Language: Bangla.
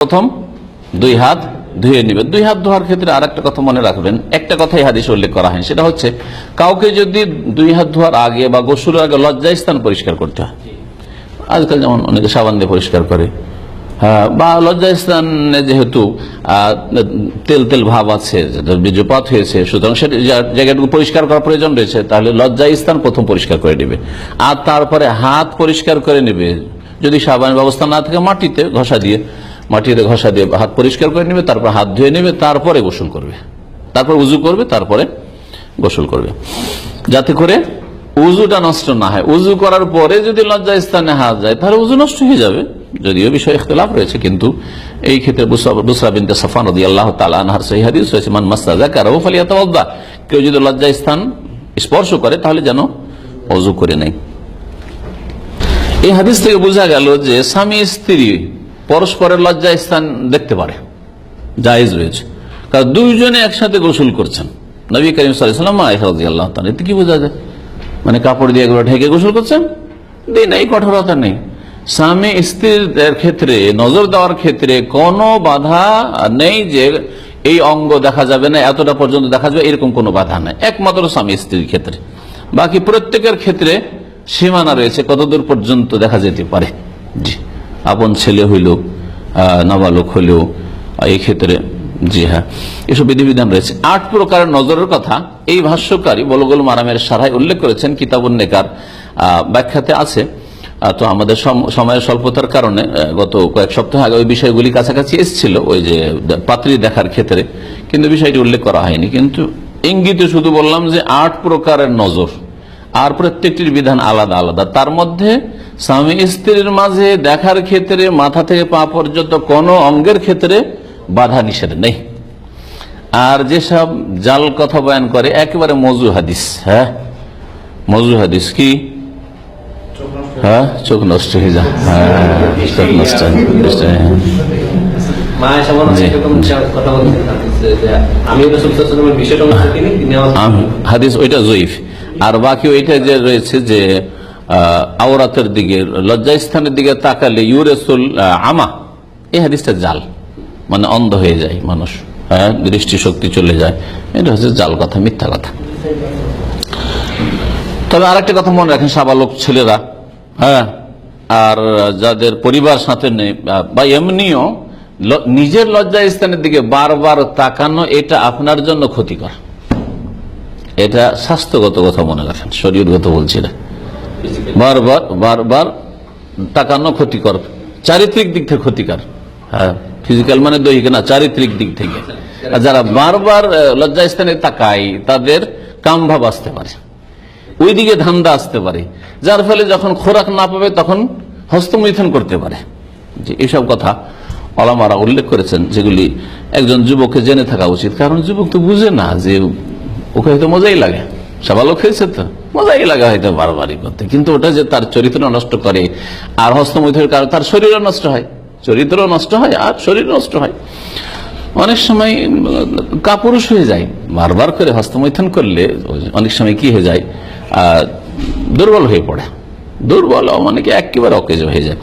প্রথম দুই হাত ধুয়ে নেবে দুই হাত ধোয়ার ক্ষেত্রে আর একটা কথা মনে রাখবেন একটা কথাই হাদিস উল্লেখ করা হয় সেটা হচ্ছে কাউকে যদি দুই হাত ধোয়ার আগে বা গোসলের আগে লজ্জায় স্থান পরিষ্কার করতে হয়। আজকাল যেমন অনেকে সাবান দিয়ে পরিষ্কার করে। হ্যাঁ, বা লজ্জাস্থানে যেহেতু তেল তেল ভাব আছে বীর্যপাত হয়েছে সুতরাং সেটা জায়গাটুকু পরিষ্কার করার প্রয়োজন রয়েছে তাহলে লজ্জা স্থান প্রথম পরিষ্কার করে নেবে। আর তারপরে হাত পরিষ্কার করে নেবে। যদি সাবানের ব্যবস্থা না থাকে মাটিতে ঘষা দিয়ে মাটিতে ঘষা দিয়ে হাত পরিষ্কার করে নেবে, তারপর হাত ধুয়ে নেবে, তারপরে গোসল করবে। তারপর উজু করবে, তারপরে গোসল করবে। যাতে করে উজুটা নষ্ট না হয়। উজু করার পরে যদি লজ্জা স্থানে হাত যায়, তাহলে উজু নষ্ট হয়ে যাবে। যদিও বিষয় ইখতলাফ রয়েছে, কিন্তু এই ক্ষেত্রে আল্লাহ মান কেউ যদি লজ্জা স্থান স্পর্শ করে, তাহলে যেন অজু করে নেয়। এই হাদিস থেকে বোঝা গেল যে স্বামী স্ত্রী পরস্পরের লজ্জা স্থান দেখতে পারে, জায়েজ রয়েছে। কারণ দুইজনে একসাথে গোসল করছেন। নবী করিম সাল্লাম আল্লাহ এতে কি বোঝা যায়? মানে কাপড় দিয়ে এগুলো ঢেকে গোসল করছেন? দিন এই কঠোরতা নেই। স্বামী স্ত্রীর ক্ষেত্রে, নজর দেওয়ার ক্ষেত্রে কোনো বাধা নেই যে এই অঙ্গ দেখা যাবে না, এতটা পর্যন্ত দেখা যাবে, এরকম কোনো বাধা নেই। একমাত্র স্বামী স্ত্রীর ক্ষেত্রে। বাকি প্রত্যেকের ক্ষেত্রে সীমানা রয়েছে, কতদূর পর্যন্ত দেখা যেতে পারে? জি। আপন ছেলে হইল নাবালক হইলেও এই ক্ষেত্রে, জি হ্যাঁ এসব বিধিবিধান রয়েছে। আট প্রকারের নজরের কথা এই ভাষ্যকারী বলগুল মারামের সারাই উল্লেখ করেছেন কিতাবুন নেকার ব্যাখ্যাতে আছে। তো আমাদের সম- সময়ের স্বল্পতার কারণে গত কয়েক সপ্তাহ আগে ওই বিষয়গুলি কাছাকাছি এসেছিল, ওই যে পাত্রী দেখার ক্ষেত্রে। কিন্তু বিষয়টি উল্লেখ করা হয়নি। কিন্তু ইঙ্গিতে শুধু বললাম যে আট প্রকারের নজর। আর প্রত্যেকটির বিধান আলাদা আলাদা। তার মধ্যে স্বামী স্ত্রীর মাঝে দেখার ক্ষেত্রে মাথা থেকে পা পর্যন্ত কোনো অঙ্গের ক্ষেত্রে বাধা নিষেধ নেই। আর যেসব জাল কথা বয়ান করে একেবারে মজু হাদিস হ্যাঁ? মজু হাদিস কি? হ্যাঁ? চোখ নষ্ট হয়ে যায় হ্যাঁ চোখ নষ্ট যে। হাদিস ওইটা জয়ীফ। আর বাকি ওইটা যে রয়েছে যে আওরাতের দিকে, লজ্জাস্থানের দিকে তাকালে ইউরেসুল আমা, এই হাদিসটা জাল। মানে অন্ধ হয়ে যায় মানুষ। হ্যাঁ দৃষ্টি শক্তি চলে যায়। এটা হচ্ছে জাল কথা, মিথ্যা কথা। তবে আরেকটা কথা মনে রাখেন সাবালক ছেলেরা। হ্যাঁ আর যাদের পরিবার সাথে নেই বা এমনিও নিজের লজ্জা স্থানের দিকে বারবার তাকানো, এটা আপনার জন্য ক্ষতিকর। এটা স্বাস্থ্যগত কথা মনে রাখেন শরীরগত বলছি না। বারবার বারবার তাকানো ক্ষতিকর, চারিত্রিক দিক থেকে ক্ষতিকর। হ্যাঁ ফিজিক্যাল মানে দৈহিক না, চারিত্রিক দিক থেকে। আর যারা বারবার লজ্জা স্থানে তাকায়, তাদের কামভাব আসতে পারে। ওইদিকে ধান্দা আসতে পারে। যার ফলে যখন খোরাক না পাবে, তখন হস্তমৈথন করতে পারে। যে এইসব কথা অলামারা উল্লেখ করেছেন, যেগুলি একজন যুবককে জেনে থাকা উচিত। কারণ যুবক তো বুঝে না যে ওকে হয়তো মজাই লাগে। সাবালক হয়েছে তো। মজাই লাগে হয়তো বারবারই করতে। কিন্তু ওটা যে তার চরিত্র নষ্ট করে, আর হস্তমৈথনের কারণে তার শরীরও নষ্ট হয়। চরিত্র নষ্ট হয়, আর শরীর নষ্ট হয়। অনেক সময় কাপুরুষ হয়ে যায়। বারবার করে হস্তমৈথন করলে অনেক সময় কি হয়ে যায় দুর্বল হয়ে পড়ে। দুর্বল মানে কি একেবারে অকেজ হয়ে যায়।